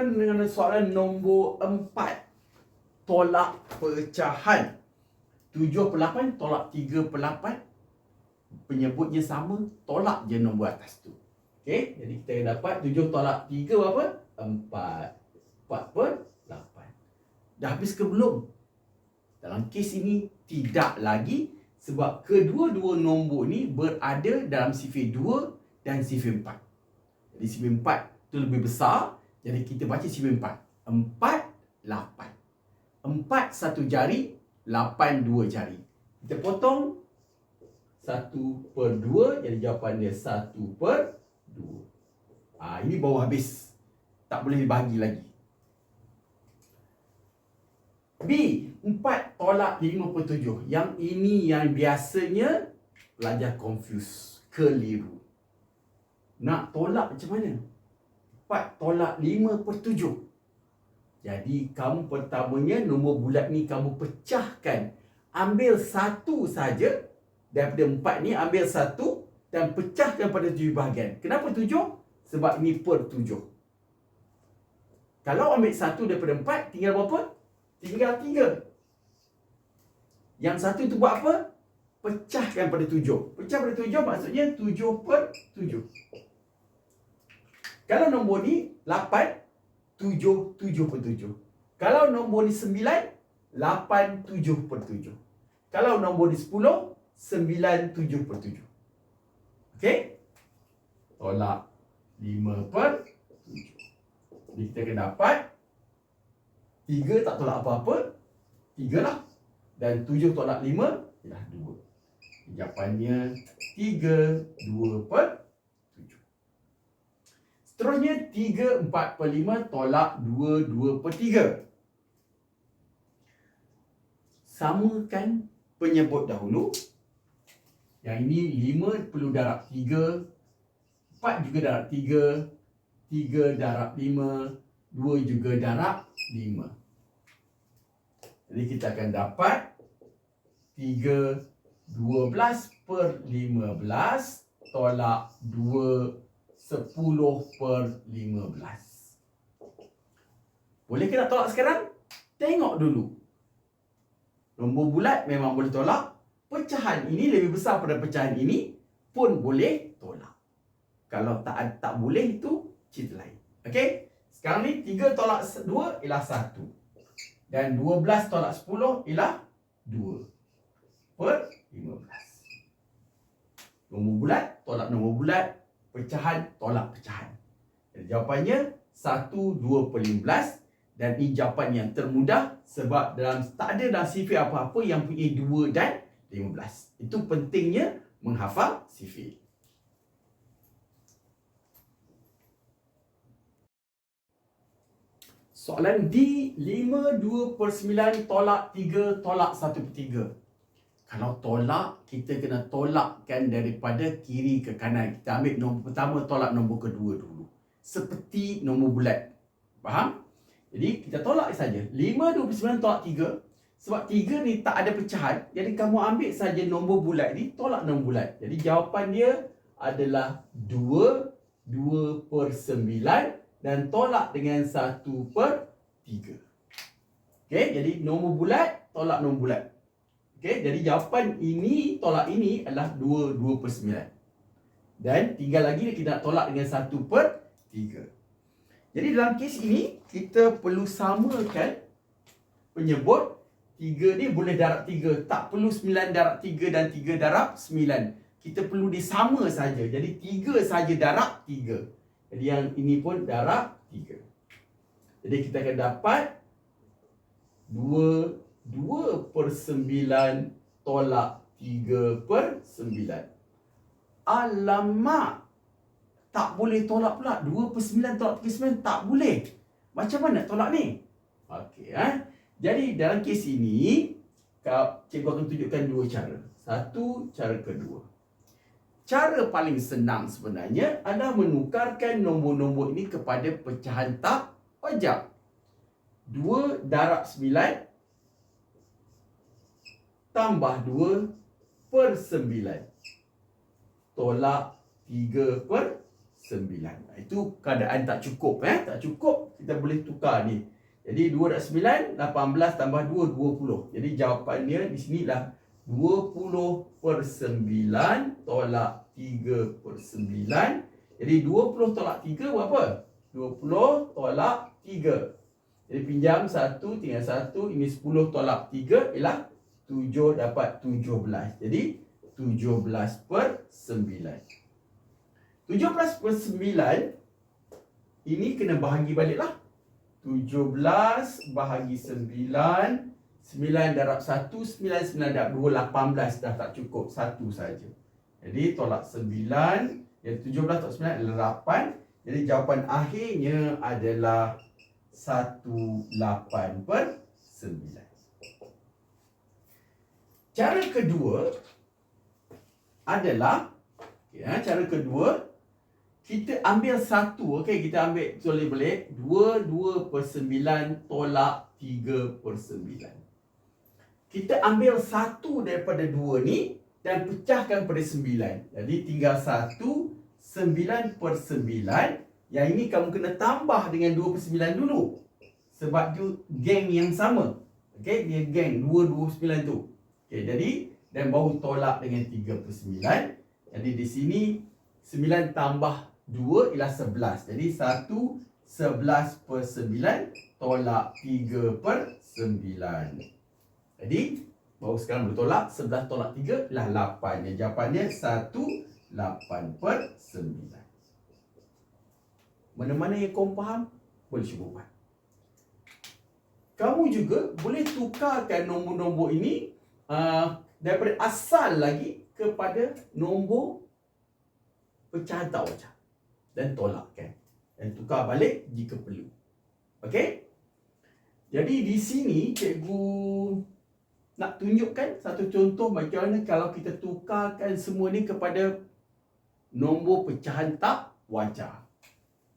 Teruskan dengan soalan nombor 4. Tolak pecahan. 7 per 8 tolak 3 per 8. Penyebutnya sama, tolak je nombor atas tu. Okey, jadi kita dapat 7 tolak 3 berapa? 4. 4 per 8. Dah habis ke belum? Dalam kes ini tidak lagi sebab kedua-dua nombor ni berada dalam sifir 2 dan sifir 4. Jadi sifir 4 tu lebih besar jadi kita baca sifir empat. Empat, lapan. Empat satu jari, lapan dua jari. Kita potong satu per dua, jadi jawapan dia satu per dua. Ha, ini baru habis. Tak boleh dibagi lagi. B. Empat tolak lima per tujuh. Yang ini yang biasanya pelajar confuse. Keliru. Nak tolak macam mana? 4 tolak 5 per 7. Jadi kamu pertamanya nombor bulat ni kamu pecahkan. Ambil satu saja daripada 4 ni ambil satu dan pecahkan pada 7 bahagian. Kenapa 7? Sebab ini per 7. Kalau ambil satu daripada 4 tinggal berapa? Tinggal 3. Yang satu tu buat apa? Pecahkan pada 7. Pecah pada 7 maksudnya 7 per 7. Kalau nombor ni 8, 7, 7 per 7. Kalau nombor ni 9, 8, 7 per 7. Kalau nombor ni 10, 9, 7 per 7. Okey? Tolak 5 per 7. Jadi kita akan dapat 3 tak tolak apa-apa. 3 lah. Dan 7 tolak 5 ialah 2. Jawapannya 3, 2 per 7. Seterusnya 3, 4 per 5 tolak 2, 2 per 3. Samakan penyebut dahulu. Yang ini 5 perlu darab 3. 4 juga darab 3. 3 darab 5. 2 juga darab 5. Jadi kita akan dapat 3, 12 per 15 tolak 2 10 per 15. Boleh ke nak tolak sekarang? Tengok dulu. Nombor bulat memang boleh tolak. Pecahan ini lebih besar pada pecahan ini pun boleh tolak. Kalau tak tak boleh itu cerita lain. Okey? Sekarang ni 3 tolak 2 ialah 1. Dan 12 tolak 10 ialah 2 per 15. Nombor bulat tolak nombor bulat pecahan tolak pecahan. Jadi jawapannya 1 2 per 15 dan ini jawapan yang termudah sebab dalam tak ada dalam sifir apa-apa yang punya 2 dan 15. Itu pentingnya menghafal sifir. Soalan D 5 2 per 9 tolak 3 tolak 1 per 3. Kalau tolak, kita kena tolakkan daripada kiri ke kanan. Kita ambil nombor pertama, tolak nombor kedua dulu. Seperti nombor bulat. Faham? Jadi, kita tolak saja. 5, 29 tolak 3. Sebab 3 ni tak ada pecahan. Jadi, kamu ambil saja nombor bulat ni, tolak nombor bulat. Jadi, jawapan dia adalah 2, 2 per 9 dan tolak dengan 1 per 3. Okey, jadi nombor bulat, tolak nombor bulat. Okey, jadi jawapan ini tolak ini adalah 2 2 per 9. Dan tinggal lagi kita nak tolak dengan 1 per 3. Jadi dalam kes ini kita perlu samakan penyebut 3 ni boleh darab 3. Tak perlu 9 darab 3 dan 3 darab 9. Kita perlu disama saja. Jadi 3 saja darab 3. Jadi yang ini pun darab 3. Jadi kita akan dapat 2 2 per 9 tolak 3 per 9. Alamak! Tak boleh tolak pula. 2 per 9 tolak 3 per 9 tak boleh. Macam mana tolak ni? Okey. Eh? Jadi dalam kes ini, cikgu akan tunjukkan dua cara. Satu, cara kedua. Cara paling senang sebenarnya adalah menukarkan nombor-nombor ini kepada pecahan tak pajak. 2 darab tambah 2 per 9. Tolak 3 per 9. Itu keadaan tak cukup. Eh? Tak cukup, kita boleh tukar ni. Jadi 2 darab 9, 18 tambah 2, 20. Jadi jawapannya di sini lah 20 per 9 tolak 3 per 9. Jadi 20 tolak 3 berapa? 20 tolak 3. Jadi pinjam 1 tinggal 1. Ini 10 tolak 3 ialah 7 dapat 17. Jadi 17 per 9. 17 per 9 ini kena bahagi balik lah. 17 bahagi 9 9 darab 1 9 9 darab 2 18 dah tak cukup satu saja. Jadi tolak 9 yang 17 tolak 9 adalah 8. Jadi jawapan akhirnya adalah 18 per 9. Cara kedua adalah ya, cara kedua kita ambil satu, okey, kita ambil boleh boleh dua dua per sembilan tolak tiga per sembilan. Kita ambil satu daripada dua ni dan pecahkan pada sembilan. Jadi tinggal satu sembilan per sembilan. Yang ini kamu kena tambah dengan dua per sembilan dulu. Sebab tu geng yang sama. Okey, dia geng dua dua sembilan tu. Okey, jadi dan baru tolak dengan tiga per sembilan. Jadi di sini sembilan tambah 2 ialah 11. Jadi 1 11 per 9 tolak 3 per 9. Jadi baru sekarang boleh tolak 11 tolak 3 ialah 8. Yang jawapannya 1 8 per 9. Mana-mana yang kau faham boleh cuba buat. Kamu juga boleh tukarkan nombor-nombor ini uh, daripada asal lagi kepada nombor pecahan tak wajah dan tolakkan dan tukar balik jika perlu. Okey? Jadi di sini cikgu nak tunjukkan satu contoh macam mana kalau kita tukarkan semua ni kepada nombor pecahan tak wajar.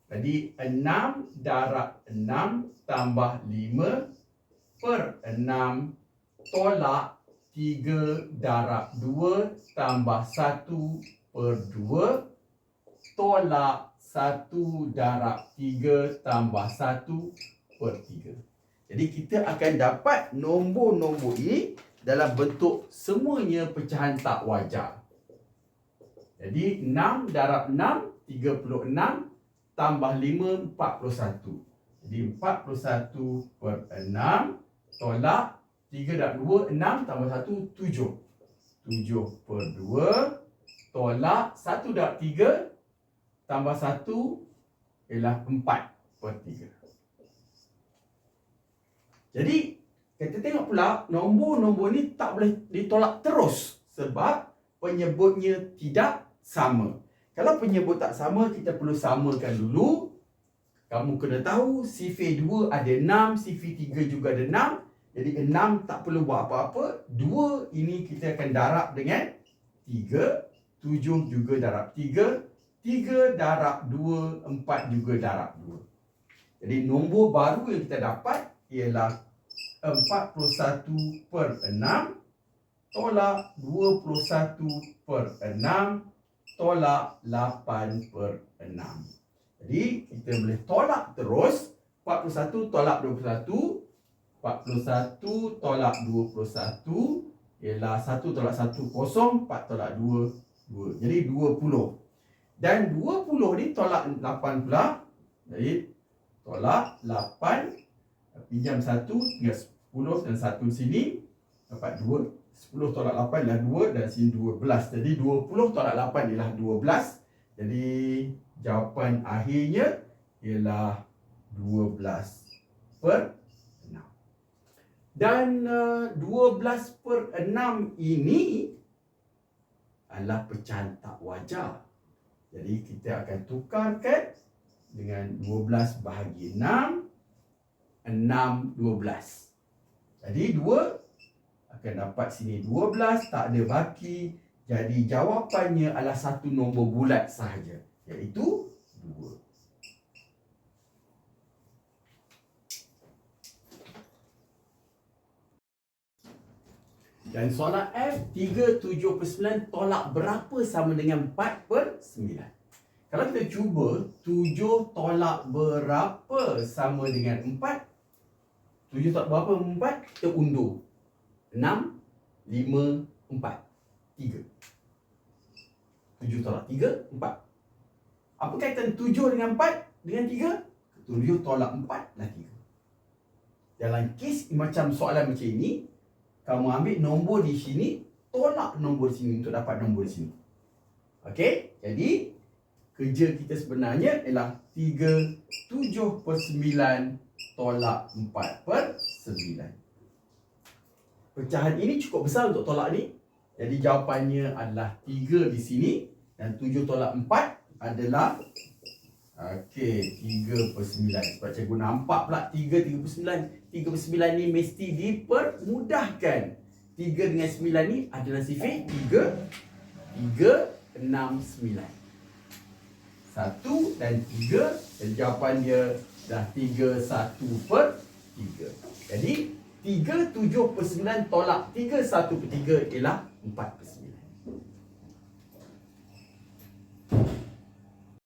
Jadi 6 darab 6 tambah 5 per 6 tolak 3 darab 2 tambah 1 per 2 tolak 1 darab 3 tambah 1 per 3. Jadi kita akan dapat nombor-nombor ini dalam bentuk semuanya pecahan tak wajar. Jadi 6 darab 6, 36 tambah 5, 41. Jadi 41 per 6 tolak 3 darab 2, 6 tambah 1, 7. 7 per 2 tolak 1 darab 3, tambah satu ialah empat per tiga. Jadi, kita tengok pula nombor-nombor ni tak boleh ditolak terus sebab penyebutnya tidak sama. Kalau penyebut tak sama, kita perlu samakan dulu. Kamu kena tahu sifir 2 ada 6, sifir 3 juga ada 6. Jadi 6 tak perlu buat apa-apa. 2 ini kita akan darab dengan 3. 7 juga darab 3. 3 darab 2, 4 juga darab 2. Jadi nombor baru yang kita dapat ialah 41 per 6 tolak 21 per 6 tolak 8 per 6. Jadi kita boleh tolak terus 41 tolak 21 41 tolak 21 ialah 1 tolak 1 kosong 4 tolak 2 2. Jadi 20. Dan 20 ni tolak 8 pula. Jadi tolak 8 pinjam 1 tinggal 10 dan 1 sini dapat 2. 10 tolak 8 ialah 2 dan sini 12. Jadi 20 tolak 8 ialah 12. Jadi jawapan akhirnya ialah 12 per 6. Dan uh, 12 per 6 ini adalah pecahan tak wajar. Jadi kita akan tukarkan dengan 12 bahagi 6 6 12. Jadi 2 akan dapat sini 12 tak ada baki. Jadi jawapannya adalah satu nombor bulat sahaja iaitu 2. Dan soalan F 3, 7 per 9 tolak berapa sama dengan 4 per 9? Kalau kita cuba 7 tolak berapa sama dengan 4? 7 tolak berapa 4? Kita undur. 6, 5, 4. 3. 7 tolak 3, 4. Apa kaitan 7 dengan 4 dengan 3? 7 tolak 4 lah 3. Dalam kes macam soalan macam ini, kamu ambil nombor di sini, tolak nombor di sini untuk dapat nombor di sini. Okey, jadi kerja kita sebenarnya ialah 3 7 per 9 tolak 4 per 9. Pecahan ini cukup besar untuk tolak ni. Jadi jawapannya adalah 3 di sini dan 7 tolak 4 adalah Okey, 3 per 9. Sebab cikgu nampak pula 3, 3 per 9. 3 per 9 ni mesti dipermudahkan. 3 dengan 9 ni adalah sifir 3, 3, 6, 9. 1 dan 3 dan jawapan dia dah 3, 1 per 3. Jadi 3, 7 per 9 tolak 3, 1 per 3 ialah 4 per 9.